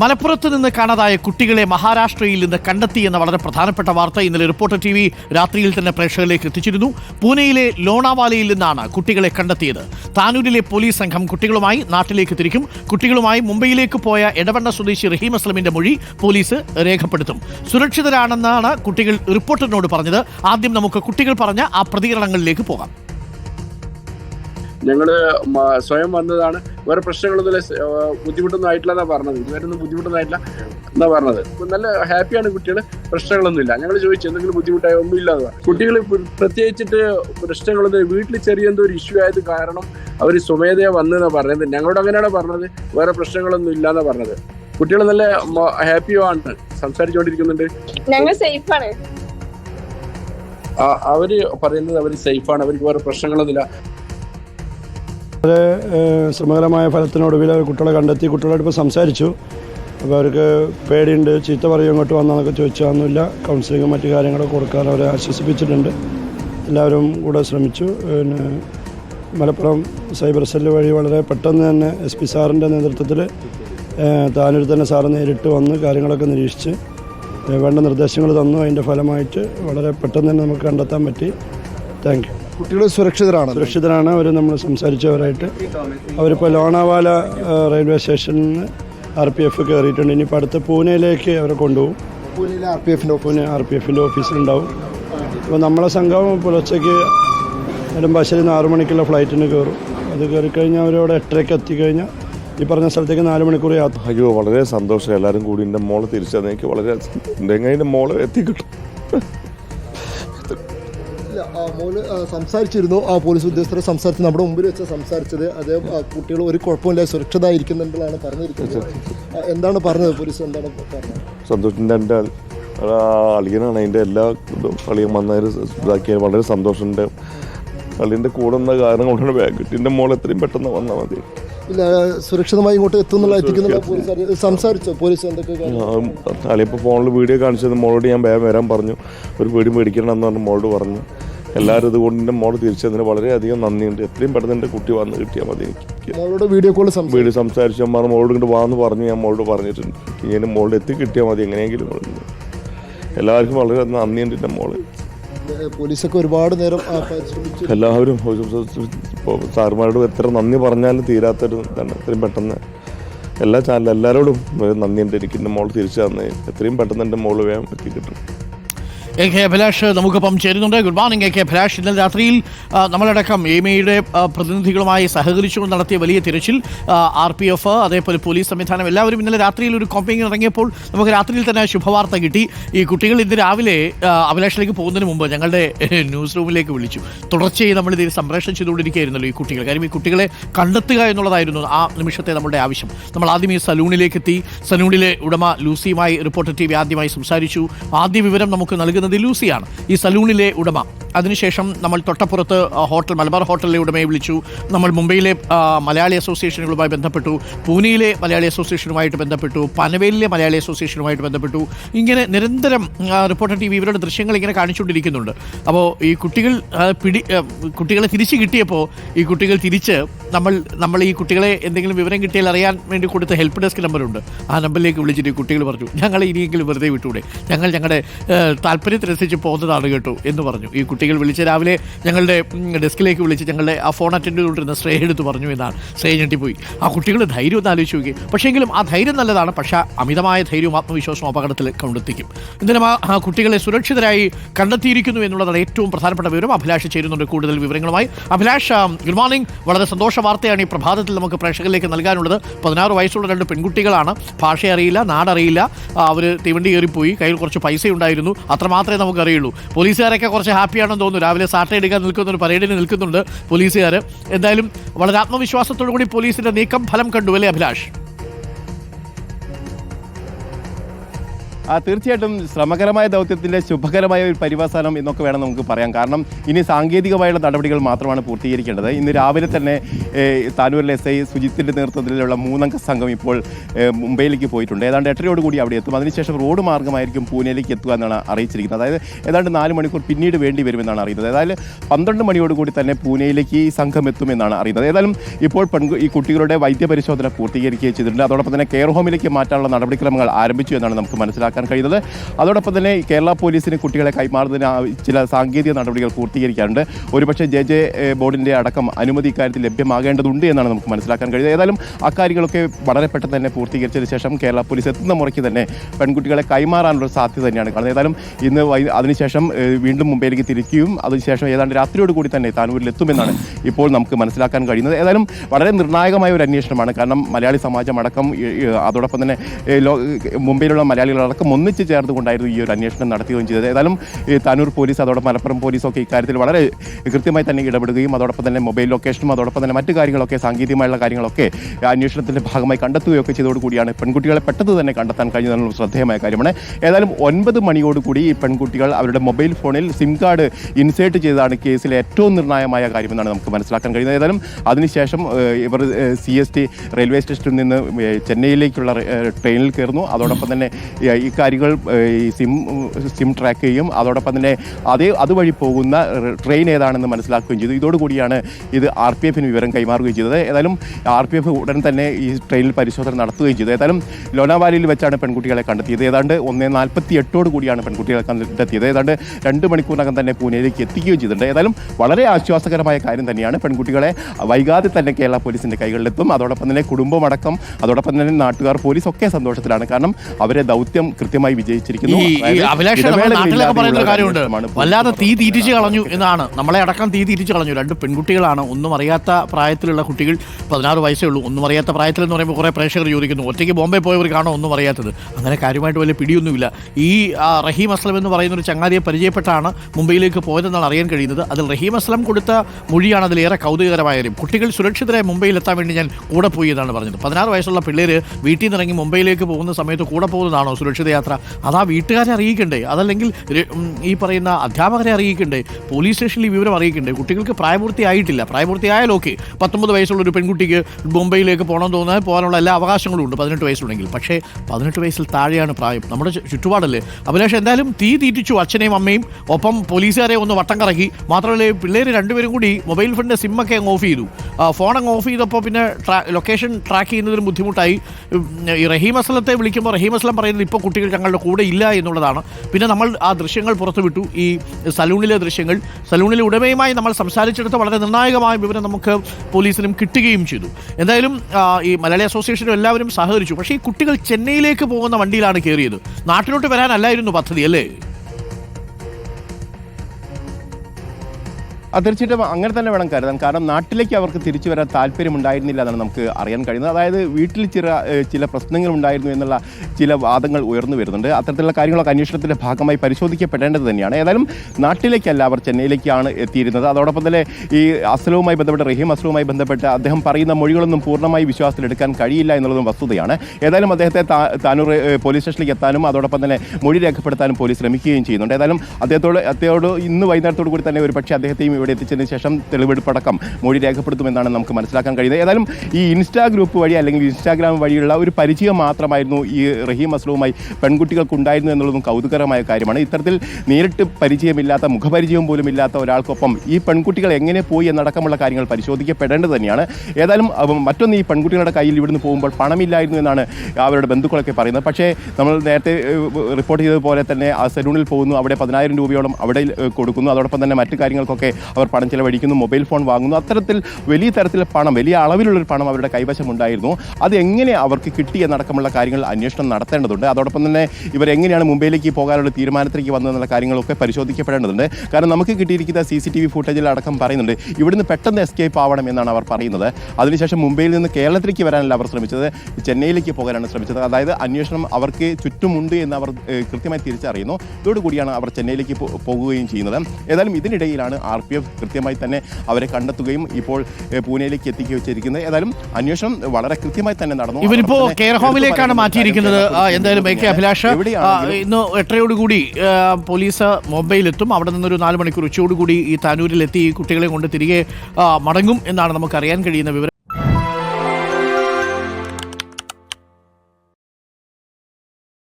മലപ്പുറത്ത് നിന്ന് കാണാതായ കുട്ടികളെ മഹാരാഷ്ട്രയിൽ നിന്ന് കണ്ടെത്തി എന്ന വളരെ പ്രധാനപ്പെട്ട വാർത്ത ഇന്നലെ റിപ്പോർട്ടർ ടി വി രാത്രിയിൽ തന്നെ പ്രേക്ഷകരിലേക്ക് എത്തിച്ചിരുന്നു. പൂനെയിലെ ലോണാവാലയിൽ നിന്നാണ് കുട്ടികളെ കണ്ടെത്തിയത്. താനൂരിലെ പോലീസ് സംഘം കുട്ടികളുമായി നാട്ടിലേക്ക് തിരിക്കും. കുട്ടികളുമായി മുംബൈയിലേക്ക് പോയ എടവണ്ണ സ്വദേശി റഹീം അസ്ലമിന്റെ മൊഴി പോലീസ് രേഖപ്പെടുത്തും. സുരക്ഷിതരാണെന്നാണ് കുട്ടികൾ റിപ്പോർട്ടറിനോട് പറഞ്ഞത്. ആദ്യം നമുക്ക് കുട്ടികൾ പറഞ്ഞ ആ പ്രതികരണങ്ങളിലേക്ക് പോകാം. ഞങ്ങൾ സ്വയം വന്നതാണ്. വേറെ പ്രശ്നങ്ങളൊന്നും ബുദ്ധിമുട്ടൊന്നും ആയിട്ടില്ല എന്നാ പറഞ്ഞത്. ഇതുവരെ ഒന്നും ബുദ്ധിമുട്ടൊന്നും ആയിട്ടില്ല എന്നാ പറഞ്ഞത്. നല്ല ഹാപ്പിയാണ് കുട്ടികൾ പ്രശ്നങ്ങളൊന്നും ഇല്ല. ഞങ്ങൾ ചോദിച്ചു എന്തെങ്കിലും ബുദ്ധിമുട്ടായോ? ഒന്നും ഇല്ല എന്ന് പറഞ്ഞു. കുട്ടികൾ പ്രത്യേകിച്ചിട്ട് പ്രശ്നങ്ങളൊന്നും വീട്ടിൽ ചെറിയ എന്തോ ഒരു ഇഷ്യൂ ആയത് കാരണം അവർ സ്വമേധയാ വന്നെന്നാ പറഞ്ഞത്. ഞങ്ങളോട് അങ്ങനെയാണ് പറഞ്ഞത്? വേറെ പ്രശ്നങ്ങളൊന്നും ഇല്ല എന്നാ പറഞ്ഞത്. കുട്ടികൾ നല്ല ഹാപ്പിയാണ് സംസാരിച്ചുകൊണ്ടിരിക്കുന്നുണ്ട് ഞങ്ങൾ അവർ പറയുന്നത് അവർ സേഫാണ് അവർക്ക് വേറെ പ്രശ്നങ്ങളൊന്നുമില്ല. ഏഹ് ശ്രമകരമായ ഫലത്തിനൊടുവിൽ കുട്ടികളെ കണ്ടെത്തി കുട്ടികളോട് ഇപ്പോൾ സംസാരിച്ചു. അപ്പോൾ അവർക്ക് പേടിയുണ്ട് ചീത്ത പറയും ഇങ്ങോട്ട് വന്നതൊക്കെ ചോദിച്ചാൽ കൗൺസിലിങ്ങും മറ്റു കാര്യങ്ങളൊക്കെ കൊടുക്കാൻ അവരെ ആശ്വസിപ്പിച്ചിട്ടുണ്ട്. എല്ലാവരും കൂടെ ശ്രമിച്ചു. പിന്നെ മലപ്പുറം സൈബർ സെല്ല് വഴി വളരെ പെട്ടെന്ന് തന്നെ എസ് പി സാറിന്റെ നേതൃത്വത്തിൽ താനൂർ തന്നെ സാറ് നേരിട്ട് വന്ന് കാര്യങ്ങളൊക്കെ നിരീക്ഷിച്ച് വേണ്ട നിർദ്ദേശങ്ങൾ തന്നു. അതിന്റെ ഫലമായിട്ട് വളരെ പെട്ടെന്ന് തന്നെ നമുക്ക് കണ്ടെത്താൻ പറ്റി. താങ്ക് കുട്ടികൾ സുരക്ഷിതരാണ്. സുരക്ഷിതരാണ്. അവർ നമ്മൾ സംസാരിച്ചവരായിട്ട്. അവരിപ്പോൾ ലോണാവാല റെയിൽവേ സ്റ്റേഷനിൽ നിന്ന് ആർ പി എഫ് കയറിയിട്ടുണ്ട് ഇനിയിപ്പോൾ അടുത്ത പൂനെയിലേക്ക് അവരെ കൊണ്ടുപോകും. പൂനെയിലെ ആർ പി എഫിന്റെ പൂനെ ആർ പി എഫിന്റെ ഓഫീസിലുണ്ടാവും. അപ്പോൾ നമ്മളെ സംഘം പുലർച്ചയ്ക്ക് നെടുമ്പാശ്ശേരി നിന്ന് ആറുമണിക്കുള്ള ഫ്ലൈറ്റിന് കയറും. അത് കയറി കഴിഞ്ഞാൽ അവരവിടെ എട്ടരയ്ക്ക് എത്തിക്കഴിഞ്ഞാൽ ഈ പറഞ്ഞ സ്ഥലത്തേക്ക് നാല് മണിക്കൂർ യാത്ര. അയ്യോ വളരെ സന്തോഷം. എല്ലാവരും കൂടി എന്റെ മോളെ തിരിച്ചത് എനിക്ക് വളരെ എന്റെ മോളെ എത്തിക്കിട്ടും. ഇല്ല, മോന് സംസാരിച്ചിരുന്നു. ആ പോലീസ് ഉദ്യോഗസ്ഥരെ സംസാരിച്ച് നമ്മുടെ മുമ്പിൽ വെച്ച് സംസാരിച്ചത്. അതേ കുട്ടികൾ ഒരു കുഴപ്പമില്ല സുരക്ഷിതമായിരിക്കുന്നുണ്ടെന്നാണ് പറഞ്ഞിരിക്കുന്നത്. എന്താണ് പറഞ്ഞത് പോലീസ്? എന്താണ് പറഞ്ഞത്? സന്തോഷിന്റെ എന്റെ അളിയനാണ് അതിന്റെ എല്ലാ ഇതും. അളിയൻ വന്നതിന് ഇതാക്കിയ വളരെ സന്തോഷമുണ്ട്. അളിയന്റെ കൂടെ നിന്ന കാരണം കൊണ്ടാണ് ബാഗിന്റെ മോൾ എത്രയും പെട്ടെന്ന് വന്നാൽ മതി. ഇല്ല സുരക്ഷിതമായി ഇങ്ങോട്ട് എത്തുന്നുള്ള അറിയ- സംസാരിച്ചോ? പോലീസ് എന്തൊക്കെ? അളിയപ്പോൾ ഫോണിൽ വീഡിയോ കാണിച്ചത് മോളോട് ഞാൻ വേഗം വരാൻ പറഞ്ഞു. ഒരു വീഡിയോ മേടിക്കണം എന്ന് പറഞ്ഞ് മോളോട് പറഞ്ഞു. എല്ലാവരും ഇതുകൊണ്ട് മോൾ തിരിച്ചതിന് വളരെയധികം നന്ദിയുണ്ട്. എത്രയും പെട്ടെന്ന് എന്റെ കുട്ടി വന്ന് കിട്ടിയാൽ മതി എനിക്ക്. മോളോട് വീഡിയോ കോൾ വീഡിയോ സംസാരിച്ചു ഞാൻ മോളോട് ഇങ്ങോട്ട് വാന്ന് പറഞ്ഞു ഞാൻ മോളോട് പറഞ്ഞിട്ടുണ്ട്. ഇനി മോളുടെ എത്തി കിട്ടിയാൽ മതി എങ്ങനെയെങ്കിലും. എല്ലാവർക്കും വളരെ നന്ദിയുണ്ട് എന്റെ മോൾ. പോലീസൊക്കെ ഒരുപാട് നേരം എല്ലാവരും ഇപ്പോൾ സാറുമാരോട് എത്ര നന്ദി പറഞ്ഞാലും തീരാത്തൊരു ഇതാണ്. എത്രയും പെട്ടെന്ന് എല്ലാ ചാനലും എല്ലാവരോടും നന്ദിയുണ്ട്. എനിക്ക് എന്റെ മോൾ തിരിച്ചു തന്നെ എത്രയും പെട്ടെന്ന് എന്റെ മോൾ വേഗം എത്തി കിട്ടും എ കെ അഭിലാഷ് നമുക്കൊപ്പം ചേരുന്നുണ്ട്. Good morning A K Abhilash ഇന്നലെ രാത്രിയിൽ നമ്മളടക്കം എമിയുടെ പ്രതിനിധികളുമായി സഹകരിച്ചുകൊണ്ട് നടത്തിയ വലിയ തിരച്ചിൽ ആർ പി എഫ് അതേപോലെ പോലീസ് സംവിധാനം എല്ലാവരും ഇന്നലെ രാത്രിയിൽ ഒരു കോമ്പിങ് ഇറങ്ങിയപ്പോൾ നമുക്ക് രാത്രിയിൽ തന്നെ ശുഭവാർത്ത കിട്ടി. ഈ കുട്ടികൾ ഇന്ന് രാവിലെ അഭിലാഷിലേക്ക് പോകുന്നതിന് മുമ്പ് ഞങ്ങളുടെ ന്യൂസ് റൂമിലേക്ക് വിളിച്ചു. തുടർച്ചയായി നമ്മൾ ഇതിൽ സംപ്രേഷണം ചെയ്തുകൊണ്ടിരിക്കുകയായിരുന്നല്ലോ ഈ കുട്ടികൾ. കാര്യം ഈ കുട്ടികളെ കണ്ടെത്തുക എന്നുള്ളതായിരുന്നു ആ നിമിഷത്തെ നമ്മുടെ ആവശ്യം. നമ്മൾ ആദ്യം ഈ സലൂണിലേക്ക് എത്തി. സലൂണിലെ ഉടമ ലൂസിയുമായി റിപ്പോർട്ടർ ടി വി ആദ്യമായി സംസാരിച്ചു. ആദ്യ വിവരം നമുക്ക് നൽകുന്നത് ലൂസിയാണ് ഈ സലൂണിലെ ഉടമ. അതിനുശേഷം നമ്മൾ തൊട്ടപ്പുറത്ത് ഹോട്ടൽ മലബാർ ഹോട്ടലിലെ ഉടമയെ വിളിച്ചു. നമ്മൾ മുംബൈയിലെ മലയാളി അസോസിയേഷനുകളുമായി ബന്ധപ്പെട്ടു പൂനെയിലെ മലയാളി അസോസിയേഷനുമായിട്ട് ബന്ധപ്പെട്ടു പനവേലിലെ മലയാളി അസോസിയേഷനുമായിട്ട് ബന്ധപ്പെട്ടു. ഇങ്ങനെ നിരന്തരം റിപ്പോർട്ടർ ടി വി ഇവരുടെ ദൃശ്യങ്ങൾ ഇങ്ങനെ കാണിച്ചുകൊണ്ടിരിക്കുന്നുണ്ട്. അപ്പോൾ ഈ കുട്ടികൾ പിടി കുട്ടികളെ തിരിച്ച് കിട്ടിയപ്പോൾ ഈ കുട്ടികൾ തിരിച്ച് നമ്മൾ നമ്മൾ ഈ കുട്ടികളെ എന്തെങ്കിലും വിവരം കിട്ടിയാൽ അറിയാൻ വേണ്ടി കൊടുത്ത ഹെൽപ്പ് ഡെസ്ക് നമ്പറുണ്ട് ആ നമ്പറിലേക്ക് വിളിച്ചിട്ട് കുട്ടികൾ പറഞ്ഞു ഞങ്ങൾ ഇനിയെങ്കിലും വെറുതെ വിട്ടൂടെ. ഞങ്ങൾ ഞങ്ങളുടെ താല്പര്യത്തിനനുസരിച്ച് പോകുന്നതാണ് കേട്ടോ എന്ന് പറഞ്ഞു. ഈ കുട്ടികൾ വിളിച്ച് രാവിലെ ഞങ്ങളുടെ ഡെസ്കിലേക്ക് വിളിച്ച് ഞങ്ങളുടെ ആ ഫോൺ അറ്റൻഡ് ചെയ്തുകൊണ്ടിരുന്ന ശ്രേ എടുത്ത് പറഞ്ഞു എന്നാണ്. ശ്രേ ഞെട്ടിപ്പോയി. ആ കുട്ടികൾ ധൈര്യം ഒന്ന് ആലോചിച്ച് നോക്കി പക്ഷേങ്കിലും ആ ധൈര്യം നല്ലതാണ്. പക്ഷേ അമിതമായ ധൈര്യവും ആത്മവിശ്വാസവും അപകടത്തിൽ കൊണ്ടെത്തിക്കും. ആ ആ കുട്ടികളെ സുരക്ഷിതരായി കണ്ടെത്തിയിരിക്കുന്നു എന്നുള്ളതാണ് ഏറ്റവും പ്രധാനപ്പെട്ട വിവരം. അഭിലാഷ് ചേരുന്നുണ്ട് കൂടുതൽ വിവരങ്ങളുമായി. Abhilash good morning. വളരെ സന്തോഷ. വാർത്തയാണ് ഈ പ്രഭാതത്തിൽ നമുക്ക് പ്രേക്ഷകരിലേക്ക് നൽകാനുള്ളത്. പതിനാറ് വയസ്സുള്ള രണ്ട് പെൺകുട്ടികളാണ്. ഭാഷ അറിയില്ല നാടറിയില്ല അവർ തീവണ്ടി കയറിപ്പോയി. കയ്യിൽ കുറച്ച് പൈസ ഉണ്ടായിരുന്നു അത്രമാത്രമേ നമുക്ക് അറിയുള്ളൂ പോലീസുകാരൊക്കെ കുറച്ച് ഹാപ്പിയാണെന്ന് തോന്നുന്നു. രാവിലെ സാട്ട എടുക്കാൻ നിൽക്കുന്ന ഒരു പരേഡിന് നിൽക്കുന്നുണ്ട് പോലീസുകാർ എന്തായാലും വളരെ ആത്മവിശ്വാസത്തോടു കൂടി പോലീസിന്റെ നീക്കം ഫലം കണ്ടു അല്ലേ അഭിലാഷ്? തീർച്ചയായിട്ടും ശ്രമകരമായ ദൗത്യത്തിന്റെ ശുഭകരമായ ഒരു പരിവസാനം എന്നൊക്കെ വേണം നമുക്ക് പറയാം. കാരണം ഇനി സാങ്കേതികമായുള്ള നടപടികൾ മാത്രമാണ് പൂർത്തീകരിക്കേണ്ടത്. ഇന്ന് രാവിലെ തന്നെ താനൂരിലെ എസ് ഐ സുജിത്തിന്റെ നേതൃത്വത്തിലുള്ള മൂന്നംഗ സംഘം ഇപ്പോൾ മുംബൈയിലേക്ക് പോയിട്ടുണ്ട്. ഏതാണ്ട് എട്ടരയോട് കൂടി അവിടെ എത്തും. അതിനുശേഷം റോഡ് മാർഗമായിരിക്കും പൂനെയിലേക്ക് എത്തുക എന്നാണ് അറിയിച്ചിരിക്കുന്നത്. അതായത് ഏതാണ്ട് നാല് മണിക്കൂർ പിന്നീട് വേണ്ടി വരുമെന്നാണ് അറിയുന്നത്. ഏതായാലും പന്ത്രണ്ട് മണിയോട് കൂടി തന്നെ പൂനെയിലേക്ക് ഈ സംഘം എത്തുമെന്നാണ് അറിയുന്നത്. ഏതായാലും ഇപ്പോൾ പെൺ ഈ കുട്ടികളുടെ വൈദ്യപരിശോധന പൂർത്തീകരിക്കുകയും ചെയ്തിട്ടുണ്ട്. അതോടൊപ്പം തന്നെ കെയർ ഹോമിലേക്ക് മാറ്റാനുള്ള നടപടിക്രമങ്ങൾ ആരംഭിച്ചു എന്നാണ് നമുക്ക് മനസ്സിലാക്കാൻ കഴിയുന്നത്. അതോടൊപ്പം തന്നെ കേരള പോലീസിന് കുട്ടികളെ കൈമാറുന്നതിന് ചില സാങ്കേതിക നടപടികൾ പൂർത്തീകരിക്കാറുണ്ട്. ഒരുപക്ഷെ ജെ ജെ ബോർഡിന്റെ അടക്കം അനുമതി ഇക്കാര്യത്തിൽ ലഭ്യമാകേണ്ടതുണ്ട് എന്നാണ് നമുക്ക് മനസ്സിലാക്കാൻ കഴിയുന്നത്. ഏതായാലും അക്കാര്യങ്ങളൊക്കെ വളരെ പെട്ടെന്ന് തന്നെ പൂർത്തീകരിച്ചതിന് ശേഷം കേരള പോലീസ് എത്തുന്ന മുറയ്ക്ക് തന്നെ പെൺകുട്ടികളെ കൈമാറാനുള്ള സാധ്യത തന്നെയാണ് കാരണം ഏതായാലും ഇന്ന് അതിനുശേഷം വീണ്ടും മുംബൈയിലേക്ക് തിരിക്കുകയും അതിനുശേഷം ഏതാണ്ട് രാത്രിയോട് കൂടി തന്നെ താനൂരിൽ എത്തുമെന്നാണ് ഇപ്പോൾ നമുക്ക് മനസ്സിലാക്കാൻ കഴിയുന്നത്. ഏതായാലും വളരെ നിർണായകമായ ഒരു അന്വേഷണമാണ്. കാരണം മലയാളി സമാജം അടക്കം അതോടൊപ്പം തന്നെ മുംബൈയിലുള്ള മലയാളികളടക്കം ഒന്നിച്ച് ചേർന്നുകൊണ്ടായിരുന്നു ഈ ഒരു അന്വേഷണം നടത്തുകയും ചെയ്തത്. ഏതായാലും താനൂർ പോലീസ് അതോടൊപ്പം മലപ്പുറം പോലീസൊക്കെ ഇക്കാര്യത്തിൽ വളരെ കൃത്യമായി തന്നെ ഇടപെടുകയും അതോടൊപ്പം തന്നെ മൊബൈൽ ലൊക്കേഷനും അതോടൊപ്പം തന്നെ മറ്റു കാര്യങ്ങളൊക്കെ സാങ്കേതികമായുള്ള കാര്യങ്ങളൊക്കെ അന്വേഷണത്തിന്റെ ഭാഗമായി കണ്ടെത്തുകയൊക്കെ ചെയ്തതോടുകൂടിയാണ് പെൺകുട്ടികളെ പെട്ടെന്ന് തന്നെ കണ്ടെത്താൻ കഴിഞ്ഞതെന്നുള്ള ശ്രദ്ധേയമായ കാര്യമാണ്. ഏതായാലും ഒൻപത് മണിയോടുകൂടി ഈ പെൺകുട്ടികൾ അവരുടെ മൊബൈൽ ഫോണിൽ സിം കാർഡ് ഇൻസേർട്ട് ചെയ്തതാണ് കേസിലെ ഏറ്റവും നിർണായകമായ കാര്യമെന്നാണ് നമുക്ക് മനസ്സിലാക്കാൻ കഴിയുന്നത്. ഏതായാലും അതിനുശേഷം ഇവർ സി എസ് ടി റെയിൽവേ സ്റ്റേഷനിൽ നിന്ന് ചെന്നൈയിലേക്കുള്ള ട്രെയിനിൽ കയറുന്നു. അതോടൊപ്പം തന്നെ ഈ കാര്യങ്ങൾ ഈ സിം സിം ട്രാക്ക് ചെയ്യും. അതോടൊപ്പം തന്നെ അതേ അതുവഴി പോകുന്ന ട്രെയിൻ ഏതാണെന്ന് മനസ്സിലാക്കുകയും ചെയ്തു. ഇതോടുകൂടിയാണ് ഇത് ആർ പി എഫിന് വിവരം കൈമാറുകയും ചെയ്തത്. ഏതായാലും ആർ പി എഫ് ഉടൻ തന്നെ ഈ ട്രെയിനിൽ പരിശോധന നടത്തുകയും ചെയ്തു. ഏതായാലും ലോനാവാലിയിൽ വെച്ചാണ് പെൺകുട്ടികളെ കണ്ടെത്തിയത്. ഏതാണ്ട് ഒന്നേ നാൽപ്പത്തി എട്ടോട് കൂടിയാണ് പെൺകുട്ടികളെ കണ്ടെത്തിയത്. ഏതാണ്ട് രണ്ട് മണിക്കൂറിനകം തന്നെ പൂനെയിലേക്ക് എത്തിക്കുകയും ചെയ്തിട്ടുണ്ട്. ഏതായാലും വളരെ ആശ്വാസകരമായ കാര്യം തന്നെയാണ് പെൺകുട്ടികളെ വൈകാതെ തന്നെ കേരള പോലീസിന്റെ കൈകളിലെത്തും. അതോടൊപ്പം തന്നെ കുടുംബമടക്കം അതോടൊപ്പം തന്നെ നാട്ടുകാർ പോലീസ് ഒക്കെ സന്തോഷത്തിലാണ്. കാരണം അവരെ ദൗത്യം കൃത്യമായി വിജയിച്ചിരിക്കുന്നു. കാര്യമുണ്ട്. വല്ലാതെ തീ. തീറ്റിച്ച് കളഞ്ഞു എന്നാണ്. നമ്മളെ അടക്കം തീ തീറ്റിച്ച് കളഞ്ഞു. രണ്ട് പെൺകുട്ടികളാണ്. ഒന്നും അറിയാത്ത പ്രായത്തിലുള്ള കുട്ടികൾ പതിനാറ് വയസ്സേ ഉള്ളൂ. ഒന്നും അറിയാത്ത പ്രായത്തിൽ എന്ന് പറയുമ്പോൾ കുറേ പ്രേക്ഷകർ ചോദിക്കുന്നു ഒറ്റയ്ക്ക് ബോംബെ കാണോ ഒന്നും അറിയാത്തത്. അങ്ങനെ കാര്യമായിട്ട് വലിയ പിടിയൊന്നുമില്ല. ഈ റഹീം അസ്ലം എന്ന് പറയുന്ന ഒരു ചങ്ങാതിയെ പരിചയപ്പെട്ടാണ് മുംബൈയിലേക്ക് പോയതെന്നാണ് അറിയാൻ കഴിയുന്നത്. അതിൽ റഹീം അസ്ലം കൊടുത്ത മൊഴിയാണ് അതിലേറെ കൗതുകകരമായ കാര്യം കുട്ടികൾ സുരക്ഷിതരായി മുംബൈയിൽ എത്താൻ വേണ്ടി ഞാൻ കൂടെ പോയി എന്നാണ് പറഞ്ഞത്. പതിനാറ് വയസ്സുള്ള പിള്ളേർ വീട്ടിൽ നിന്ന് ഇറങ്ങി മുംബൈയിലേക്ക് പോകുന്ന സമയത്ത് കൂടെ പോകുന്നതാണോ സുരക്ഷിത യാത്ര ആ വീട്ടുകാരെ അറിയിക്കണ്ടേ. അതല്ലെങ്കിൽ ഈ പറയുന്ന അധ്യാപകരെ അറിയിക്കണ്ടേ. പോലീസ് സ്റ്റേഷനിൽ ഈ വിവരം അറിയിക്കണ്ടേ. കുട്ടികൾക്ക് പ്രായപൂർത്തിയായിട്ടില്ല. പ്രായപൂർത്തിയായാലും ഓക്കെ. പത്തൊമ്പത് വയസ്സുള്ള ഒരു പെൺകുട്ടിക്ക് മുംബൈയിലേക്ക് പോകണം തോന്നാൽ പോകാനുള്ള എല്ലാ അവകാശങ്ങളും ഉണ്ട്. പതിനെട്ട് വയസ്സുണ്ടെങ്കിൽ. പക്ഷേ പതിനെട്ട് വയസ്സിൽ താഴെയാണ് പ്രായം. നമ്മുടെ ചുറ്റുപാടല്ലേ? അഭിലാഷ് എന്തായാലും തീ തീറ്റിച്ചു അച്ഛനെയും അമ്മയും. ഒപ്പം പോലീസുകാരെ ഒന്ന് വട്ടം കറക്കി. മാത്രമല്ല പിള്ളേർ രണ്ടുപേരും കൂടി മൊബൈൽ ഫോണിന്റെ സിമ്മൊക്കെ അങ്ങ് ഓഫ് ചെയ്തു. ഫോൺ അങ്ങ് ഓഫ് ചെയ്തപ്പോൾ പിന്നെ ലൊക്കേഷൻ ട്രാക്ക് ചെയ്യുന്നതിന് ബുദ്ധിമുട്ടായി. ഈ റഹീം അസ്ലത്തെ വിളിക്കുമ്പോൾ റഹീം അസ്ലം പറയുന്നത് ഇപ്പോൾ കുട്ടികൾ ഞങ്ങളുടെ കൂടെ ഇല്ല എന്നുള്ളതാണ്. പിന്നെ നമ്മൾ ആ ദൃശ്യങ്ങൾ പുറത്തുവിട്ടു. ഈ സലൂണിലെ ദൃശ്യങ്ങൾ സലൂണിലെ ഉടമയുമായി നമ്മൾ സംസാരിച്ചെടുത്ത വളരെ നിർണായകമായ വിവരം നമുക്ക് പോലീസിനും കിട്ടുകയും ചെയ്തു. എന്തായാലും ഈ മലയാളി അസോസിയേഷനും എല്ലാവരും സഹകരിച്ചു. പക്ഷേ ഈ കുട്ടികൾ ചെന്നൈയിലേക്ക് പോകുന്ന വണ്ടിയിലാണ് കയറിയത്. നാട്ടിലോട്ട് വരാനല്ലായിരുന്നു പദ്ധതി അല്ലേ? അത് തീർച്ചയായിട്ടും അങ്ങനെ തന്നെ വേണം കരുതാൻ. കാരണം നാട്ടിലേക്ക് അവർക്ക് തിരിച്ചു വരാൻ താല്പര്യമുണ്ടായിരുന്നില്ല എന്നാണ് നമുക്ക് അറിയാൻ കഴിയുന്നത്. അതായത് വീട്ടിൽ ചില ചില പ്രശ്നങ്ങൾ ഉണ്ടായിരുന്നു എന്നുള്ള ചില വാദങ്ങൾ ഉയർന്നു വരുന്നുണ്ട്. അത്തരത്തിലുള്ള കാര്യങ്ങളൊക്കെ അന്വേഷണത്തിന്റെ ഭാഗമായി പരിശോധിക്കപ്പെടേണ്ടത് തന്നെയാണ്. ഏതായാലും നാട്ടിലേക്കല്ല അവർ ചെന്നൈയിലേക്കാണ് എത്തിയിരുന്നത്. അതോടൊപ്പം തന്നെ ഈ അസലവുമായി ബന്ധപ്പെട്ട് റഹീം അസലവുമായി ബന്ധപ്പെട്ട് അദ്ദേഹം പറയുന്ന മൊഴികളൊന്നും പൂർണമായി വിശ്വാസത്തിലെടുക്കാൻ കഴിയില്ല എന്നുള്ളതും വസ്തുതയാണ്. ഏതായാലും അദ്ദേഹത്തെ താനൂർ പോലീസ് സ്റ്റേഷനിലേക്ക് എത്താനും അതോടൊപ്പം തന്നെ മൊഴി രേഖപ്പെടുത്താനും പോലീസ് ശ്രമിക്കുകയും ചെയ്യുന്നുണ്ട്. ഏതായാലും അദ്ദേഹത്തോട് അദ്ദേഹത്തോട് ഇന്ന് വൈകുന്നേരത്തോടു കൂടി തന്നെ ഒരു പക്ഷേ അദ്ദേഹത്തെയും ഇവിടെ എത്തിച്ചതിന് ശേഷം തെളിവെടുപ്പടക്കം മൊഴി രേഖപ്പെടുത്തുമെന്നാണ് നമുക്ക് മനസ്സിലാക്കാൻ കഴിയുന്നത്. ഏതായാലും ഈ ഇൻസ്റ്റാ ഗ്രൂപ്പ് വഴി അല്ലെങ്കിൽ ഇൻസ്റ്റാഗ്രാം വഴിയുള്ള ഒരു പരിചയം മാത്രമായിരുന്നു ഈ റഹീം അസ്ലവുമായി പെൺകുട്ടികൾക്ക് ഉണ്ടായിരുന്നു എന്നുള്ളതും കൗതുകരമായ കാര്യമാണ്. ഇത്തരത്തിൽ നേരിട്ട് പരിചയമില്ലാത്ത മുഖപരിചയം പോലും ഇല്ലാത്ത ഒരാൾക്കൊപ്പം ഈ പെൺകുട്ടികൾ എങ്ങനെ പോയി എന്നടക്കമുള്ള കാര്യങ്ങൾ പരിശോധിക്കപ്പെടേണ്ടത് തന്നെയാണ്. ഏതായാലും മറ്റൊന്ന് ഈ പെൺകുട്ടികളുടെ കയ്യിൽ ഇവിടുന്ന് പോകുമ്പോൾ പണമില്ലായിരുന്നു എന്നാണ് അവരുടെ ബന്ധുക്കളൊക്കെ പറയുന്നത്. പക്ഷേ നമ്മൾ നേരത്തെ റിപ്പോർട്ട് ചെയ്തതുപോലെ തന്നെ ആ സലൂണിൽ പോകുന്നു അവിടെ പതിനായിരം രൂപയോളം അവിടെ കൊടുക്കുന്നു. അതോടൊപ്പം തന്നെ മറ്റു കാര്യങ്ങൾക്കൊക്കെ അവർ പണം ചിലവഴിക്കുന്നു മൊബൈൽ ഫോൺ വാങ്ങുന്നു. അത്തരത്തിൽ വലിയ തരത്തിൽ പണം വലിയ അളവിലുള്ളൊരു പണം അവരുടെ കൈവശമുണ്ടായിരുന്നു അത് എങ്ങനെ അവർക്ക് കിട്ടി എന്നടക്കമുള്ള കാര്യങ്ങൾ അന്വേഷണം നടത്തേണ്ടതുണ്ട്. അതോടൊപ്പം തന്നെ ഇവരെങ്ങനെയാണ് മുംബൈയിലേക്ക് പോകാനുള്ള തീരുമാനത്തിലേക്ക് വന്നതെന്നുള്ള കാര്യങ്ങളൊക്കെ പരിശോധിക്കപ്പെടേണ്ടതുണ്ട്. കാരണം നമുക്ക് കിട്ടിയിരിക്കുന്ന സി സി ടി വി ഫുട്ടേജിൽ അടക്കം പറയുന്നുണ്ട് ഇവിടുന്ന് പെട്ടെന്ന് എസ്കേപ്പ് ആവണം എന്നാണ് അവർ പറയുന്നത്. അതിനുശേഷം മുംബൈയിൽ നിന്ന് കേരളത്തിലേക്ക് വരാനല്ല അവർ ശ്രമിച്ചത് ചെന്നൈയിലേക്ക് പോകാനാണ് ശ്രമിച്ചത്. അതായത് അന്വേഷണം അവർക്ക് ചുറ്റുമുണ്ട് എന്ന് അവർ കൃത്യമായി തിരിച്ചറിയുന്നു. ഇതോടുകൂടിയാണ് അവർ ചെന്നൈയിലേക്ക് പോകുകയും ചെയ്യുന്നത്. ഏതായാലും ഇതിനിടയിലാണ് ആർ പി എഫ് കൃത്യമായി തന്നെ അവരെ കണ്ടെത്തുകയും ഇപ്പോൾ പൂനെയിലേക്ക് എത്തിക്കുകയും ചെയ്തിരിക്കുന്നത് ഏതായാലും അന്വേഷണം വളരെ കൃത്യമായി തന്നെ നടന്നു. ഇവരിപ്പോ കെയർ ഹോമിലേക്കാണ് മാറ്റിയിരിക്കുന്നത്. എന്തായാലും അഭിലാഷ് ഇന്ന് എട്ടരയോടുകൂടി പോലീസ് മുംബൈയിലെത്തും അവിടെ നിന്നൊരു നാല് മണിക്കൂർ ഉച്ചയോടുകൂടി ഈ താനൂരിലെത്തി ഈ കുട്ടികളെ കൊണ്ട് തിരികെ മടങ്ങും എന്നാണ് നമുക്ക് അറിയാൻ കഴിയുന്ന വിവരം.